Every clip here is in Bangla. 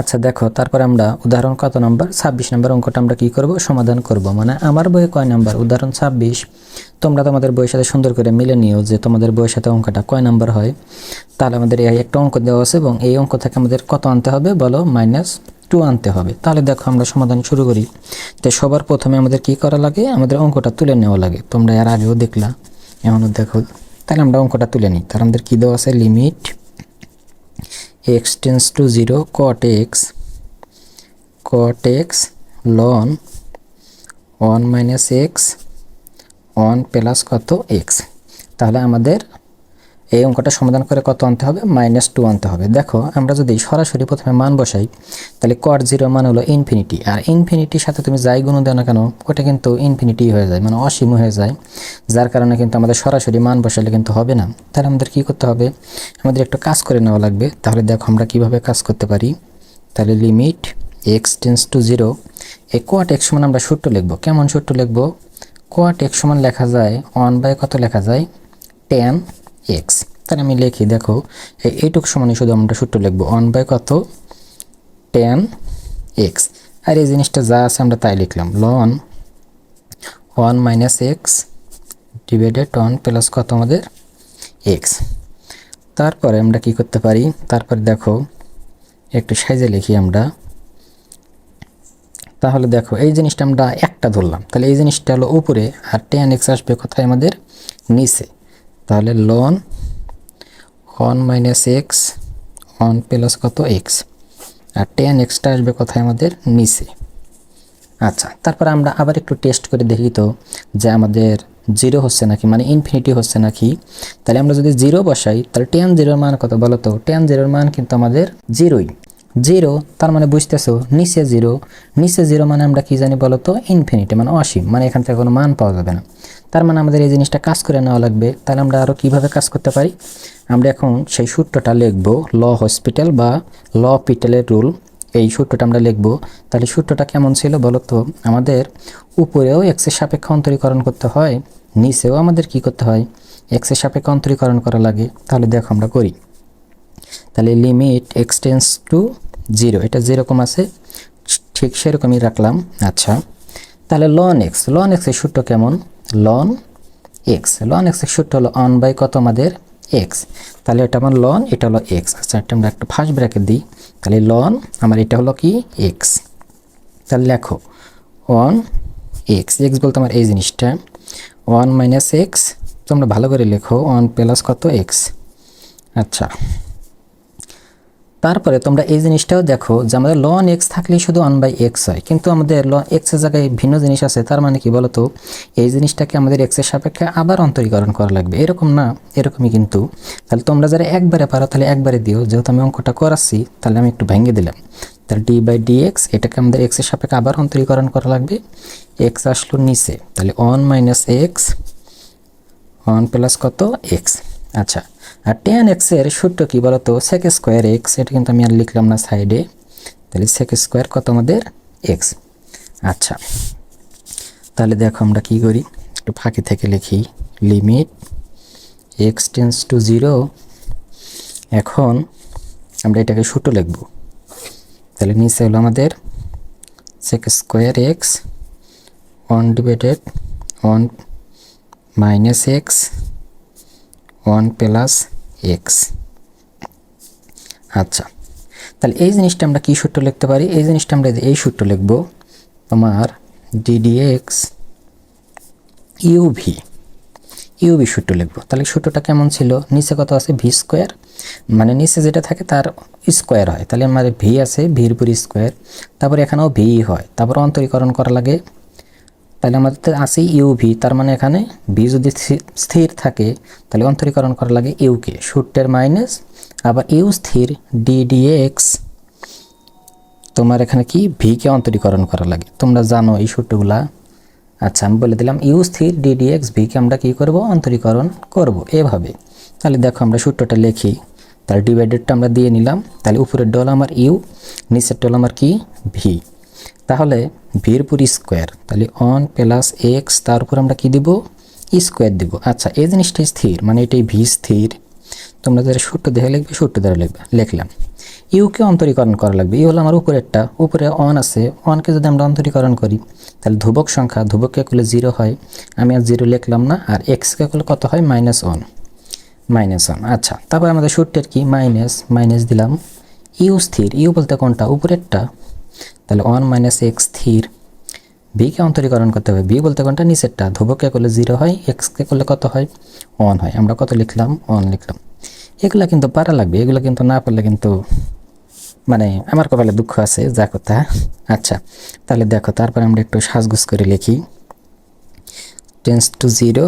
আচ্ছা দেখো, তারপর আমরা উদাহরণ কত নম্বর? ছাব্বিশ নম্বর অঙ্কটা আমরা কি করব? সমাধান করব। মানে আমার বইয়ে কয় নাম্বার? উদাহরণ ছাব্বিশ। তোমরা তোমাদের বইয়ের সাথে সুন্দর করে মিলে নিও যে তোমাদের বইয়ের সাথে অঙ্কটা কয় নাম্বার হয়। তাহলে আমাদের এই একটা অঙ্ক দেওয়া আছে এবং এই অঙ্ক থেকে আমাদের কত আনতে হবে বলো? মাইনাস টু আনতে হবে। তাহলে দেখো, আমরা সমাধান শুরু করি। তো সবার প্রথমে আমাদের কি করা লাগে? আমাদের অঙ্কটা তুলে নেওয়া লাগে। তোমরা এর আগেও দেখলা। এমনও দেখো। তাহলে আমরা অঙ্কটা তুলে নিই। তাহলে আমাদের কী দেওয়া আছে? Limit x tends to 0 cot x cot x ln 1 minus x 1 plus কত x তাহলে আমাদের এই অঙ্কটা সমাধান করে কত আনতে হবে? মাইনাস টু আনতে হবে। দেখো, আমরা যদি সরাসরি প্রথমে মান বসাই, তাহলে কট জিরো মান হলো ইনফিনিটি আর ইনফিনিটির সাথে তুমি যাই গুণ দেও না কেন, ওটা কিন্তু ইনফিনিটি হয়ে যায় মানে অসীম হয়ে যায়। যার কারণে কিন্তু আমাদের সরাসরি মান বসালে কিন্তু হবে না। তাহলে আমাদের কি করতে হবে? আমাদের একটু কাজ করে নেওয়া লাগবে। তাহলে দেখো আমরা কীভাবে কাজ করতে পারি। তাহলে limit x tends to zero এই কোয়াট এক্স সমান আমরা সূত্র লিখব। কেমন সূত্র লিখব? কোয়াট এক্স সমান লেখা যায় ওয়ান বাই কত লেখা যায়? টেন এক্স তাহলে আমি লিখি, দেখো, এই এইটুক সমানই শুধু আমরা সূত্র লিখব। ওয়ান বাই কত? Tan x. আর এই জিনিসটা যা আছে আমরা তাই লিখলাম। Ln one minus x divided one plus কত আমাদের? এক্স। তারপরে আমরা কি করতে পারি? তারপরে দেখো, একটু সাইজে লিখি আমরা। তাহলে দেখো, এই জিনিসটা আমরা একটা ধরলাম। তাহলে এই জিনিসটা হলো উপরে, আর টেন এক্স আসবে কোথায় আমাদের? নিচে। তাহলে ln one minus x one plus কত এক্স আর টেন এক্সটা আসবে কোথায় আমাদের? নিচে। আচ্ছা তারপর আমরা আবার একটু টেস্ট করে দেখি তো যে আমাদের জিরো হচ্ছে নাকি মানে ইনফিনিটি হচ্ছে নাকি। তাহলে আমরা যদি জিরো বসাই, তাহলে টেন জিরোর মান কত বলো তো? টেন জিরোর মান কিন্তু আমাদের জিরোই জিরো, তার মানে বুঝতেছো, নিচে জিরো নিচে জিরো মানে আমরা কি জানি বলো তো ইনফিনিটি মানে অসীম মানে এখান থেকে কোনো মান পাওয়া যাবে না। তার মানে আমাদের এই জিনিসটা কাজ করে নেওয়া লাগবে। তাহলে আমরা আরও কীভাবে কাজ করতে পারি? আমরা এখন সেই সূত্রটা লিখব, ল হসপিটাল বা ল পিটেলের রুল। এই সূত্রটা আমরা লিখব। তাহলে সূত্রটা কেমন ছিল বলো তো আমাদের উপরেও এক্সের সাপেক্ষে অন্তরীকরণ করতে হয়, নিচেও আমাদের কি করতে হয়? এক্সের সাপেক্ষে অন্তরীকরণ করা লাগে। তাহলে দেখো আমরা করি। তাহলে লিমিট এক্সটেন্স টু জিরো এটা যেরকম আছে, ঠিক সেরকমই রাখলাম আচ্ছা। তাহলে লন এক্স লন এক্সের সূত্র কেমন? লন এক্স লন এক্সের সূত্র হলো অন বাই কত আমাদের? এক্স তাহলে এটা আমার লন এটা হলো এক্স আচ্ছা এটা আমরা একটা ফার্স্ট ব্র্যাকেট দিই। তাহলে লন আমার এটা হলো কি? এক্স তাহলে লেখো ওয়ান এক্স এক্স বলতে আমার এই জিনিসটা। ওয়ান মাইনাস এক্স তোমরা ভালো করে লেখো ওয়ান প্লাস কত? এক্স আচ্ছা। তারপরে তোমরা এই জিনিসটাও দেখো যে আমাদের লন এক্স থাকলেই শুধু ওয়ান বাই এক্স হয়। কিন্তু আমাদের ল এক্সের জায়গায় ভিন্ন জিনিস আছে, তার মানে কি বলতো? এই জিনিসটাকে আমাদের এক্সের সাপেক্ষে আবার অন্তরীকরণ করা লাগবে। এরকম না, এরকমই কিন্তু। তাহলে তোমরা যারা একবারে পারো, তাহলে একবারে দিও। যেহেতু আমি অঙ্কটা করাচ্ছি, তাহলে আমি একটু ভেঙে দিলাম। তাহলে ডি বাই ডি এক্স এটাকে আমাদের এক্সের সাপেক্ষে আবার অন্তরীকরণ করা লাগবে। এক্স আসলো নিচে। তাহলে one minus x one plus কত? এক্স আচ্ছা আর টেন এক্সের সূত্র কী বলতো? সেক স্কোয়ার এক্স এটা কিন্তু আমি আর লিখলাম না সাইডে তাহলে সেক স্কোয়ার কত আমাদের? এক্স আচ্ছা তাহলে দেখো আমরা কি করি? একটু ফাঁকি থেকে লিখি। Limit x tends to zero এখন আমরা এটাকে সূত্র লিখব। তাহলে নিচে হলো আমাদের sec square x one divided one minus x one plus x. আচ্ছা তাহলে এই জিনিসটা আমরা কী সূত্র লিখতে পারি? এই জিনিসটা আমরা এই সূত্র লিখব তোমার ডিডিএক্স ইউভি ইউভি সূত্র লিখব। তাহলে সূত্রটা কেমন ছিল? নিচে কত আছে? ভি স্কোয়ার মানে নিচে যেটা থাকে তার স্কোয়ার হয়। তাহলে আমাদের ভি আছে ভির উপর স্কোয়ার তারপর এখানেও ভি হয়। তারপর অন্তরীকরণ করা লাগে তাহলে আমাদের আছে ইউভি তার মানে এখানে ভি যদি স্থির থাকে, তাহলে অন্তরীকরণ করা লাগে ইউকে সূত্রের মাইনাস আবার ইউ স্থির ডি ডি এক্স তোমার এখানে কি ভিকে অন্তরীকরণ করা লাগে। তোমরা জানো এই সূত্রগুলা। আচ্ছা আমি বলে দিলাম ইউ স্থির ডি ডি এক্স ভিকে আমরা কী করব? অন্তরীকরণ করব এভাবে। তাহলে দেখো আমরা সূত্রটা লিখি। তাহলে ডিভাইডেডটা আমরা দিয়ে নিলাম। তাহলে উপরের ডল আমার ইউ নিচের ডল আমার কি? ভি তাহলে ভির পুর স্কোয়ার, তাহলে অন প্লাস এক্স তার উপর আমরা কি দিব? স্কোয়ার দিব। আচ্ছা এই জিনিসটাই স্থির মানে এটাই ভি স্থির। তোমরা যারা সূত্র দেখে লিখবে সূত্র দ্বারা লিখবে। লিখলাম। ইউকে অন্তরীকরণ করা লাগবে। ইউ হলো আমার উপরেরটা। উপরে অন আছে। অনকে যদি আমরা অন্তরীকরণ করি, তাহলে ধ্রুবক সংখ্যা ধ্রুবককে করলে জিরো হয়। আমি আর জিরো লিখলাম না, আর এক্সকে করলে কত হয়? মাইনাস ওয়ান মাইনাস ওয়ান আচ্ছা তারপর আমাদের সূত্রের কি? মাইনাস মাইনাস দিলাম। ইউ স্থির। ইউ বলতে কোনটা? উপরেরটা। তাহলে ওয়ান মাইনাস এক্স স্থির। বিকে অন্তরীকরণ করতে হবে। বি বলতে কোনটা? নিচেরটা। ধ্রুবককে করলে জিরো হয় এক্সকে করলে কত হয়? ওয়ান হয়। আমরা কত লিখলাম? ওয়ান লিখলাম। এগুলো কিন্তু পারা লাগবে। এগুলো কিন্তু না পারলে কিন্তু মানে আমার কপালে দুঃখ আছে। যা কথা আচ্ছা তাহলে দেখো, তারপরে আমরা একটু সাজগুজ করে লিখি। টেন্স টু জিরো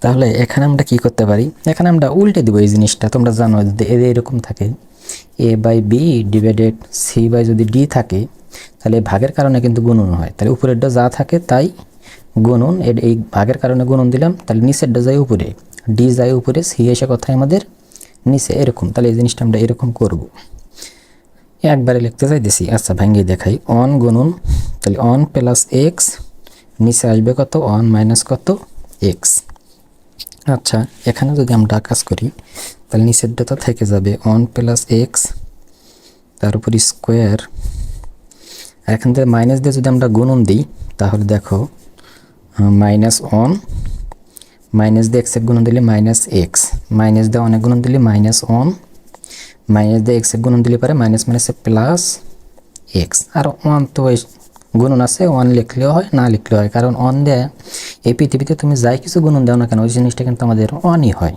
তাহলে এখানে আমরা কি করতে পারি? এখানে আমরা উল্টে দিব এই জিনিসটা। তোমরা জানো যে এ এরকম থাকে। A by b divided c by যদি ডি থাকে, তাহলে ভাগের কারণে কিন্তু গুণন হয়। তাহলে উপরেরটা যা থাকে তাই গুণন। এই ভাগের কারণে গুণন দিলাম, তাহলে নিচেরটা যায় উপরে। ডি যায় উপরে সি এসে কথায় আমাদের নিচে এরকম। তাহলে এই জিনিসটা আমরা এরকম করব। একবারে লিখতে চাইতেছি আচ্ছা ভাঙ্গিয়ে দেখাই। অন গুণন, তাহলে অন প্লাস এক্স নিচে আসবে কত? অন মাইনাস কত? এক্স আচ্ছা এখানে যদি আমরা কাজ করি, তাহলে নিচের ডেটা থেকে যাবে ওয়ান প্লাস এক্স তার উপর স্কোয়ার আর এখান থেকে মাইনাস দিয়ে যদি আমরা গুণন দিই, তাহলে দেখো মাইনাস ওয়ান মাইনাস দিয়ে এক্সের গুণন দিলে মাইনাস এক্স মাইনাস দিয়ে অনেক গুণন দিলে মাইনাস ওয়ান মাইনাস দিয়ে এক্সের গুণন দিলে পারে মাইনাস মাইনাসে প্লাস এক্স আর ওয়ান তো গুণন আছে ওয়ান লিখলেও হয়, না লিখলেও হয়, কারণ অন দেয় এই পৃথিবীতে তুমি যাই কিছু গুণন দাও না কেন, ওই জিনিসটা কিন্তু আমাদের অনই হয়।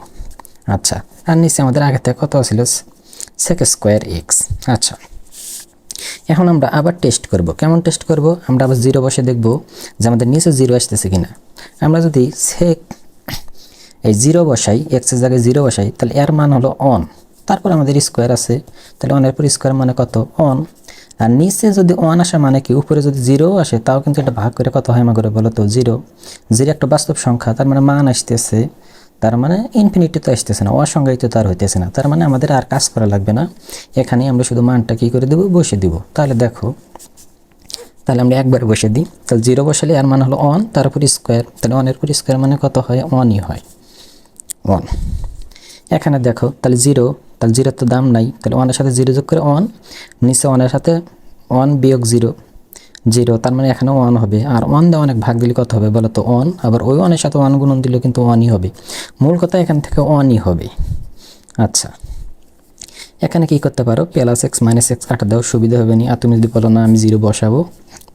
আচ্ছা আর নিচে আমাদের আগে থেকে কত ছিল? সেক স্কোয়ার এক্স আচ্ছা এখন আমরা আবার টেস্ট করব। কেমন টেস্ট করব? আমরা আবার জিরো বসে দেখব যে আমাদের নিচে জিরো আসতেছে কিনা। আমরা যদি সেক এই জিরো বসাই এক্সের জায়গায় জিরো বসাই, তাহলে এর মান হলো অন তারপর আমাদের স্কোয়ার আছে, তাহলে অনের পর স্কোয়ার মানে কত? অন আর নিচে যদি ওয়ান আসে মানে কি? উপরে যদি জিরো আসে, তাও কিন্তু এটা ভাগ করে কত হয়? করে বলো তো জিরো জিরো একটা বাস্তব সংখ্যা, তার মানে মান আসতেছে। তার মানে ইনফিনিটি তো আসতেছে না, অসংজ্ঞায়িত তো আর হইতেছে না। তার মানে আমাদের আর কাজ করা লাগবে না। এখানে আমরা শুধু মানটা কী করে দেবো? বসে দিব। তাহলে দেখো, তাহলে আমরা একবার বসে দিই। তাহলে জিরো বসালে আর মান হলো অন তার উপর স্কোয়ার তাহলে অনের উপর স্কোয়ার মানে কত হয়? অনই হয়। ওয়ান এখানে দেখো, তাহলে জিরো তাহলে জিরোর তো দাম নাই। তাহলে ওয়ানের সাথে জিরো যোগ করে ওয়ান নিচে ওয়ানের সাথে ওয়ান বিয়োগ জিরো। জিরো, তার মানে এখানে ওয়ান হবে। আর ওয়ান দিয়ে অনেক ভাগ দিলে কত হবে বলো তো ওয়ান আবার ওই ওয়ানের সাথে ওয়ান গুণন দিলেও কিন্তু ওয়ানই হবে। মূল কথা এখান থেকে ওয়ানই হবে। আচ্ছা। এখানে কি করতে পারো? প্লাস এক্স মাইনাস এক্স কাটা দাও, সুবিধা হবে নি। আর তুমি যদি বলো, না, আমি জিরো বসাবো,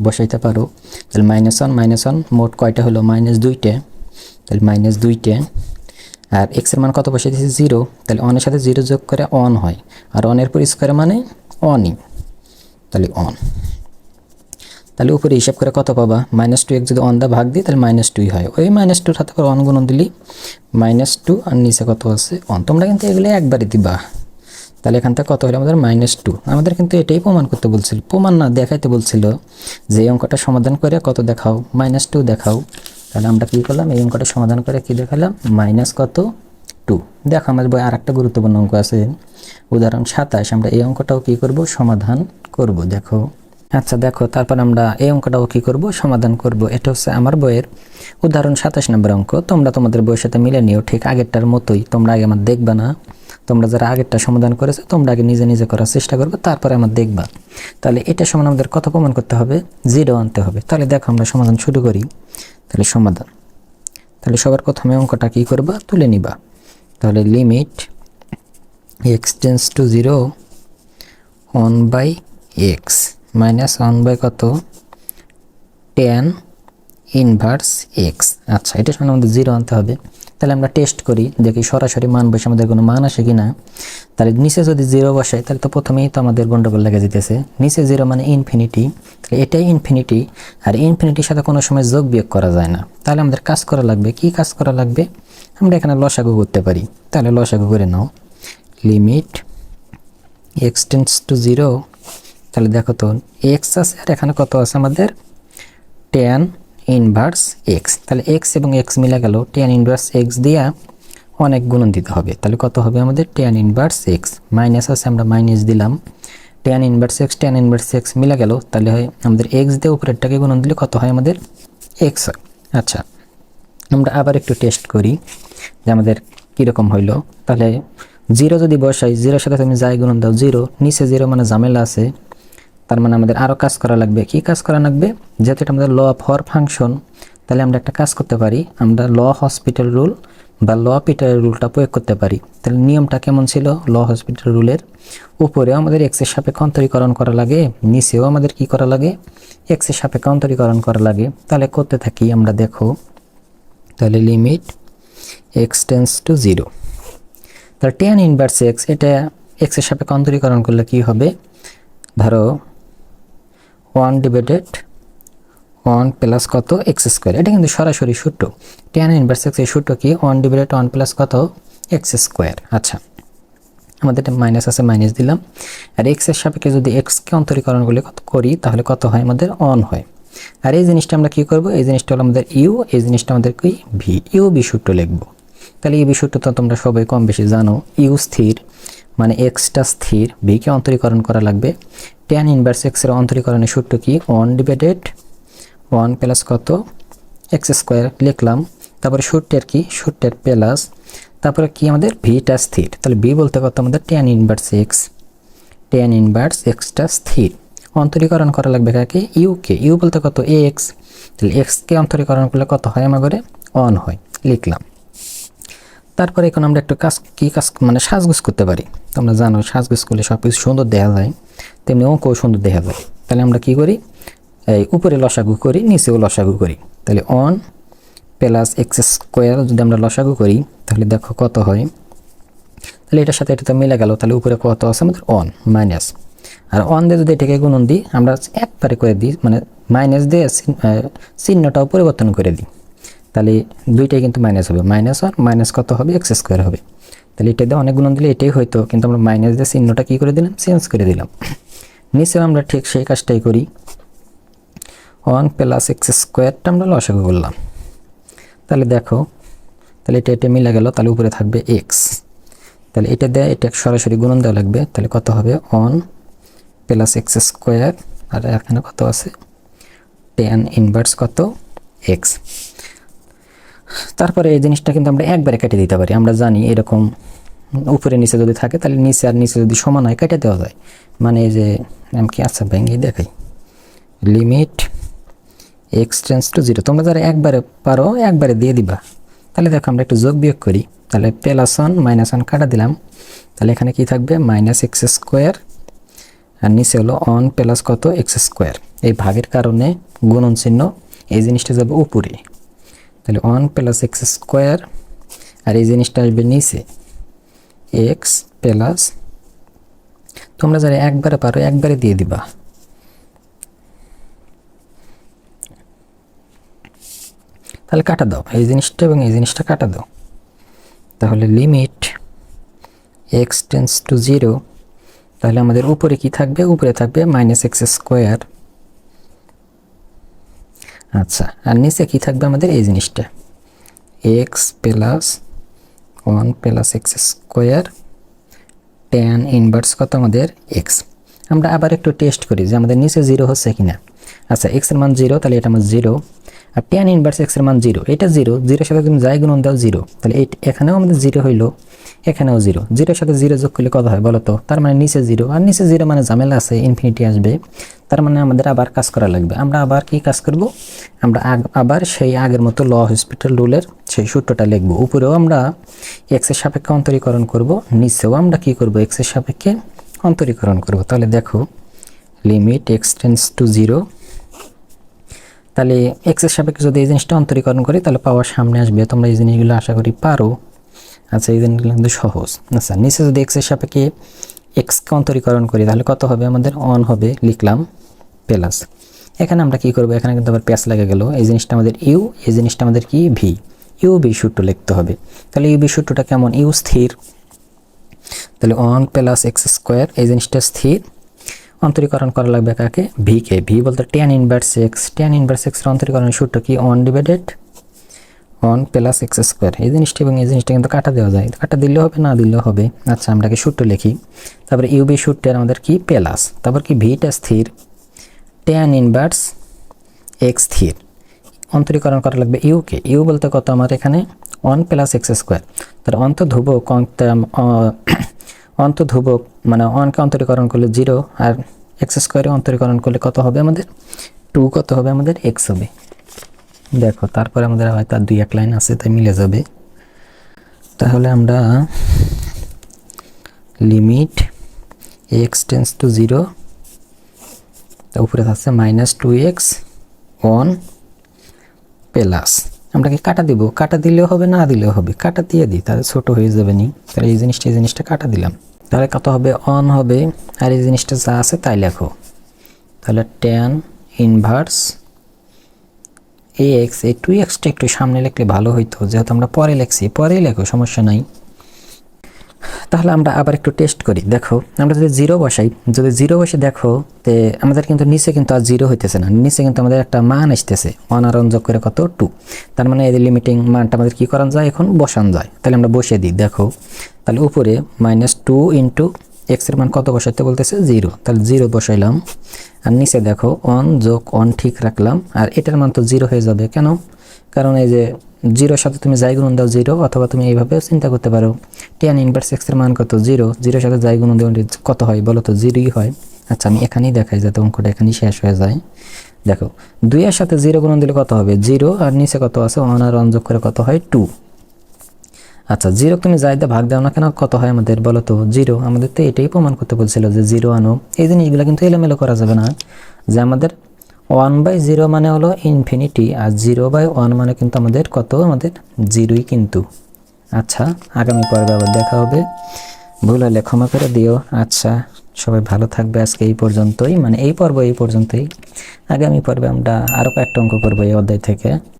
বসাইতে পারো। তাহলে মাইনাস ওয়ান মাইনাস ওয়ান মোট কয়টা হলো? মাইনাস দুইটে। তাহলে মাইনাস দুইটে। আর এক্সের মান কত বসে দিয়েছি? জিরো তাহলে অনের সাথে জিরো যোগ করে অন হয়। আর অনের পর স্কোয়ার মানে অনই তাহলে অন তাহলে উপরে হিসাব করে কত পাবা? মাইনাস টু এক্স যদি অন দা ভাগ দিই, তাহলে মাইনাস টুই হয়। ওই মাইনাস টুর সাথে করে অন গুণন দিলি। মাইনাস টু আর নিচে কত আছে? অন তোমরা কিন্তু এগুলো একবারই দিবা। তাহলে এখান থেকে কত হলো আমাদের মাইনাস টু আমাদের কিন্তু এটাই প্রমাণ করতে বলছিল। প্রমাণ না দেখাইতে বলছিল যে এই অঙ্কটা সমাধান করে কত দেখাও? মাইনাস টু দেখাও। তাহলে আমরা কী করলাম? এই অঙ্কটা সমাধান করে কি দেখালাম? মাইনাস কত? টু। দেখো, আমাদের বই আর একটা গুরুত্বপূর্ণ অঙ্ক আছে। উদাহরণ সাতাশ, আমরা এই অঙ্কটাও কি করব? সমাধান করব, দেখো। আচ্ছা দেখো, তারপর আমরা এই অঙ্কটাও কি করব? সমাধান করব। এটা হচ্ছে আমার বইয়ের উদাহরণ সাতাশ নম্বর অঙ্ক। তোমরা তোমাদের বইয়ের সাথে মিলে নিও, ঠিক আগেরটার মতোই। তোমরা আগে আমার দেখবা না। তোমরা যারা আগেরটা সমাধান করেছ, তোমরা আগে নিজে নিজে করার চেষ্টা করবে, তারপরে আমার দেখবা। তাহলে এটা সমান আমাদের কত প্রমাণ করতে হবে? জিরো আনতে হবে। তাহলে দেখো, আমরা সমাধান শুরু করি। তাহলে সমাধান। তাহলে সবার প্রথমে অঙ্কটা কী করবা? তুলে নিবা। তাহলে limit x tends to zero one by x minus one by কত? টেন ইনভার্স এক্স আচ্ছা এটা সঙ্গে আমাদের জিরো আনতে হবে। তাহলে আমরা টেস্ট করি, দেখি সরাসরি মান বসে আমাদের কোনো মান আসে কি না তাহলে নিচে যদি জিরো বসাই তাহলে তো প্রথমেই তো আমাদের গন্ডগোল লেগে যেতেছে। নিচে জিরো মানে ইনফিনিটি তাহলে এটাই ইনফিনিটি আর ইনফিনিটির সাথে কোনো সময় যোগ বিয়োগ করা যায় না। তাহলে আমাদের কাজ করা লাগবে, কি কাজ করা লাগবে? আমরা এখানে লসাগু করতে পারি। তাহলে লসাগু করে নাও। Limit x tends to zero তাহলে দেখো তো এক্স আছে আর এখানে কত আছে আমাদের? টেন ইনভার্স এক্স তাহলে এক্স এবং এক্স মিলে গেল টেন ইনভার্স এক্স দিয়া অনেক গুণন দিতে হবে। তাহলে কত হবে আমাদের? টেন ইনভার্স এক্স মাইনাস আছে, আমরা মাইনাস দিলাম। Tan inverse x tan inverse x মিলে গেল, তাহলে হয় আমাদের এক্স দিয়ে উপরেরটাকে গুণন দিলে কত হয় আমাদের? এক্স আচ্ছা আমরা আবার একটু টেস্ট করি যে আমাদের কীরকম হইল। তাহলে জিরো যদি বসাই জিরোর সাথে তুমি যাই গুণন দাও জিরো নিচে জিরো মানে ঝামেলা আছে। তার মানে আমাদের আরও কাজ করা লাগবে। কি কাজ করা লাগবে? যেহেতু এটা আমাদের ল ফর ফাংশন তাহলে আমরা একটা কাজ করতে পারি। আমরা ল হসপিটাল রুল বা ল পিটারের রুলটা প্রয়োগ করতে পারি। তাহলে নিয়মটা কেমন ছিল? ল হসপিটাল রুলের উপরেও আমাদের এক্সের সাপেক্ষে অন্তরীকরণ করা লাগে, নিচেও আমাদের কি করা লাগে? এক্সের সাপেক্ষে অন্তরীকরণ করা লাগে। তাহলে করতে থাকি আমরা, দেখো, তাহলে limit x tends to zero তাহলে টেন ইনভার্স এক্স এটা এক্সের সাপেক্ষে অন্তরীকরণ করলে কি হবে? ধরো ওয়ান ডিভাইডেড ওয়ান প্লাস কত? এক্স স্কোয়ার এটা কিন্তু সরাসরি সূত্র। টেন ইনভার্স এক্স এই সূত্র কি? ওয়ান ডিভাইডেড ওয়ান প্লাস কত? এক্স স্কোয়ার আচ্ছা। আমাদের মাইনাস আছে মাইনাস দিলাম। আর এক্সের সাপেক্ষে যদি এক্সকে অন্তরীকরণ করলে কত করি, তাহলে কত হয়? আমাদের অন হয়। আর এই জিনিসটা আমরা কি করব? এই জিনিসটা হলো আমাদের ইউ এই জিনিসটা আমাদের কি? ভি ইউ বি সূত্র লিখব। তাহলে ইউ বি সূত্র তো তোমরা সবাই কম বেশি জানো। ইউ স্থির মানে এক্সটা স্থির। ভিকে অন্তরীকরণ করা লাগবে। টেন ইনভার্স এক্সের অন্তরীকরণের সূত্র কি? ওয়ান ডিভাইডেড ওয়ান প্লাস কত? এক্স স্কোয়ার লিখলাম। তারপরে সূত্রের কি? সূত্রের প্লাস তারপরে কি আমাদের? ভিটা স্থির। তাহলে ভি বলতে কত আমাদের? Tan inverse x tan inverse extra স্থির। অন্তরীকরণ করা লাগবে কাকে? ইউকে ইউ বলতে কত? এক্স তাহলে এক্সকে অন্তরীকরণ করলে কত হয় আমার ঘরে অন হয়। লিখলাম। তারপরে এখন আমরা একটু কাজ কী কাজ মানে সাজগুজ করতে পারি। তোমরা জানো, সাজগুজ করলে সব কিছু সুন্দর দেখা যায়। তেমনি অঙ্কও সুন্দর দেখা যায়। তাহলে আমরা কি করি? এই উপরে লসাগু করি, নিচেও লসাগু করি। তাহলে অন প্লাস এক্স স্কোয়ার যদি আমরা লসাগু করি, তাহলে দেখো কত হয়? তাহলে এটার সাথে এটা তো মিলে গেল, তাহলে উপরে কত আছে? আমাদের অন মাইনাস আর অন দিয়ে যদি এটাকে গুণন দিই, আমরা একবারে করে দিই মানে মাইনাস দিয়ে চিহ্ন- চিহ্নটাও পরিবর্তন করে দিই। তাহলে দুইটাই কিন্তু মাইনাস হবে। মাইনাস ওয়ান মাইনাস কত হবে? এক্স স্কোয়ার হবে। তাহলে এটা দিয়ে অনেক গুণন দিলে এটাই হয়তো, কিন্তু আমরা মাইনাস দিয়ে চিহ্নটা কী করে দিলাম? চেঞ্জ করে দিলাম। নিচেও আমরা ঠিক সেই কাজটাই করি। ওয়ান প্লাস এক্স স্কোয়ারটা আমরা লসাগু করলাম। তাহলে দেখো, তাহলে এটা এটা মিলে গেল, তাহলে উপরে থাকবে এক্স। তাহলে এটা দেয়, এটা সরাসরি গুণন দেওয়া লাগবে। তাহলে কত হবে? ওয়ান প্লাস এক্স স্কোয়ার, আর এখানে কত আছে? টেন ইনভার্স কত? এক্স। তারপরে এই জিনিসটা কিন্তু আমরা একবারে কেটে দিতে পারি। আমরা জানি এরকম উপরে, নিচে যদি থাকে, তাহলে নিচে আর নিচে যদি সমান হয়, কেটে দেওয়া যায়। মানে এই যে, আমি কি আচ্ছা ভেঙে দেখাই। Limit x tends to zero তোমরা যারা একবারে পারো, একবারে দিয়ে দিবা। তাহলে দেখো, আমরা একটু যোগ বিয়োগ করি। তাহলে প্লাস ওয়ান, মাইনাস ওয়ান কাটা দিলাম। তাহলে এখানে কি থাকবে? Minus x square. আর নিচে হলো অন প্লাস কত? X square. এই ভাগের কারণে গুণন চিহ্ন এই জিনিসটা যাবে উপরে। তাহলে ওয়ান প্লাস এক্স স্কোয়ার। আর এই জিনিসটা আসবে নিচে। এক্স প্লাস, তোমরা যারা একবারে পারো, একবারে দিয়ে দিবা। তাহলে কাটা দাও, এই জিনিসটা এবং এই জিনিসটা কাটা দাও। তাহলে limit x tends to zero তাহলে আমাদের উপরে কি থাকবে? উপরে থাকবে মাইনাস এক্স স্কোয়ার আচ্ছা আর নিচে কি থাকবে আমাদের? এই জিনিসটা। X plus one plus x square tan inverse কত আমাদের এক্স আমরা আবার একটু টেস্ট করি যে আমাদের নিচে জিরো হচ্ছে কিনা। আচ্ছা এক্সের মান জিরো তাহলে এটা আমার জিরো আর টেন ইনভার্স এক্সের মান জিরো এটা জিরো জিরোর সাথে তুমি যাই গুণন দাও জিরো তাহলে এই এখানেও আমাদের জিরো হইল, এখানেও জিরো জিরোর সাথে জিরো যোগ করলে কত হয় বলো তো? তার মানে নিচে জিরো আর নিচে জিরো মানে ঝামেলা আছে ইনফিনিটি আসবে। তার মানে আমাদের আবার কাজ করা লাগবে। আমরা আবার কি কাজ করব? আমরা আবার সেই আগের মতো ল হসপিটাল রুলের সেই সূত্রটা লিখব। উপরেও আমরা এক্সের সাপেক্ষে অন্তরীকরণ করব, নিচেও আমরা কি করব? এক্সের সাপেক্ষে অন্তরীকরণ করব। তাহলে দেখো limit x tends to zero তাহলে এক্সের সাপেক্ষে যদি এই জিনিসটা অন্তরীকরণ করি, তাহলে পাওয়ার সামনে আসবে। তোমরা এই জিনিসগুলো আশা করি পারো। আচ্ছা এই জিনিসগুলো কিন্তু সহজ। আচ্ছা নিচে যদি এক্সের সাপেক্ষে এক্সকে অন্তরীকরণ করি, তাহলে কত হবে? আমাদের অন হবে, লিখলাম প্লাস এখানে আমরা কি করব? এখানে কিন্তু আবার প্যাস লেগে গেল। এই জিনিসটা আমাদের ইউ এই জিনিসটা আমাদের কি? ভি ইউ বি সূত্র লিখতে হবে। তাহলে ইউ বি সূত্রটা কেমন? ইউ স্থির। তাহলে ওয়ান প্লাস এক্স স্কোয়ার এই জিনিসটা স্থির। অন্তরীকরণ করা লাগবে কাকে? ভি কে। ভি বলতে tan inverse x tan inverse এক্সের অন্তরীকরণের সূত্র কি? One divided one plus x square এই জিনিসটা এবং এই জিনিসটা কিন্তু কাটা দেওয়া যায়। কাটা দিলেও হবে, না দিলেও হবে? আচ্ছা আমরা কি সূত্র লিখি। তারপরে ইউবি সূত্রের আমাদের কি? প্লাস তারপর কি? ভিটা স্থির। টেন ইনভার্স এক্স স্থির। অন্তরীকরণ করা লাগবে ইউকে ইউ বলতে কত আমার এখানে? ওয়ান প্লাস এক্স স্কোয়ার অন্তর্ধ্রুবক অন্ত- অন্তর্ধ্রুবক মানে ওয়ানকে অন্তরীকরণ করলে জিরো আর এক্স স্কোয়ারে অন্তরীকরণ করলে কত হবে আমাদের? টু কত হবে আমাদের? এক্স হবে। দেখো, তারপরে আমাদের হয়তো আর দুই এক লাইন আছে, তাই মিলে যাবে। তাহলে আমরা limit x tends to zero তা উপরে থাকছে minus two x one plus আমরা কি কাটা দিব? কাটা দিলেও হবে, না দিলেও হবে? কাটা দিয়ে দিই, তাহলে ছোট হয়ে যাবে নি। তাহলে এই জিনিসটা এই জিনিসটা কাটা দিলাম। তাহলে কত হবে? অন হবে। আর এই জিনিসটা যা আছে তাই লেখো। তাহলে টেন ইনভার্স এ এক্স এই টু এক্সটা একটু সামনে লিখলে ভালো হইতো, যেহেতু আমরা পরে লিখছি, পরেই লেখো, সমস্যা নাই। তাহলে আমরা আবার একটু টেস্ট করি, দেখো, আমরা যদি জিরো বসাই, যদি জিরো বসে দেখো, তে আমাদের কিন্তু নিচে কিন্তু আর জিরো হইতেছে না, নিচে কিন্তু আমাদের একটা মান আসতেছে ওয়ান যোগ করে কত? টু তার মানে এদের লিমিটিং মানটা আমাদের কি করান যায়? এখন বসান যায়। তাহলে আমরা বসিয়ে দিই, দেখো, তাহলে উপরে মাইনাস টু ইন্টু এক্সের মান কত বসাইতে বলতেছে? জিরো। তাহলে জিরো বসাইলাম। আর নিচে দেখো, ওয়ান যোগ ওয়ান ঠিক রাখলাম। আর এটার মান তো জিরো হয়ে যাবে। কেন? কারণ এই যে জিরোর সাথে তুমি যাই গুণন দাও জিরো, অথবা তুমি এইভাবে চিন্তা করতে পারো। টেন ইনভার্স এক্সের মান কত? জিরো। জিরোর সাথে যাই গুণন দেওয়া কত হয় বলো তো? জিরোই হয়। আচ্ছা আমি এখানেই দেখাই যাতে অঙ্কটা এখানেই শেষ হয়ে যায়। দেখো, দুইয়ের সাথে জিরো গুণন দিলে কত হবে? জিরো। আর নিচে কত আছে? ওয়ান আর ওয়ান যোগ করে কত হয়? টু আচ্ছা জিরো তুমি যাই ভাগ দাও না কেন? কত হয় আমাদের বলো তো? জিরো। আমাদের তো এটাই প্রমাণ করতে বলছিল যে জিরো আনো। এই জিনিসগুলো কিন্তু এলোমেলো করা যাবে না। যে আমাদের ওয়ান বাই জিরো মানে হলো ইনফিনিটি, আর জিরো বাই ওয়ান মানে কিন্তু আমাদের কত? আমাদের জিরোই কিন্তু। আচ্ছা আগামী পর্বে আবার দেখা হবে। ভুল হলে ক্ষমা করে দিও। আচ্ছা সবাই ভালো থাকবে আজকে এই পর্যন্তই। মানে এই পর্ব এই পর্যন্তই। আগামী পর্বে আমরা আরও কয়েকটা অঙ্ক করব এই অধ্যায় থেকে।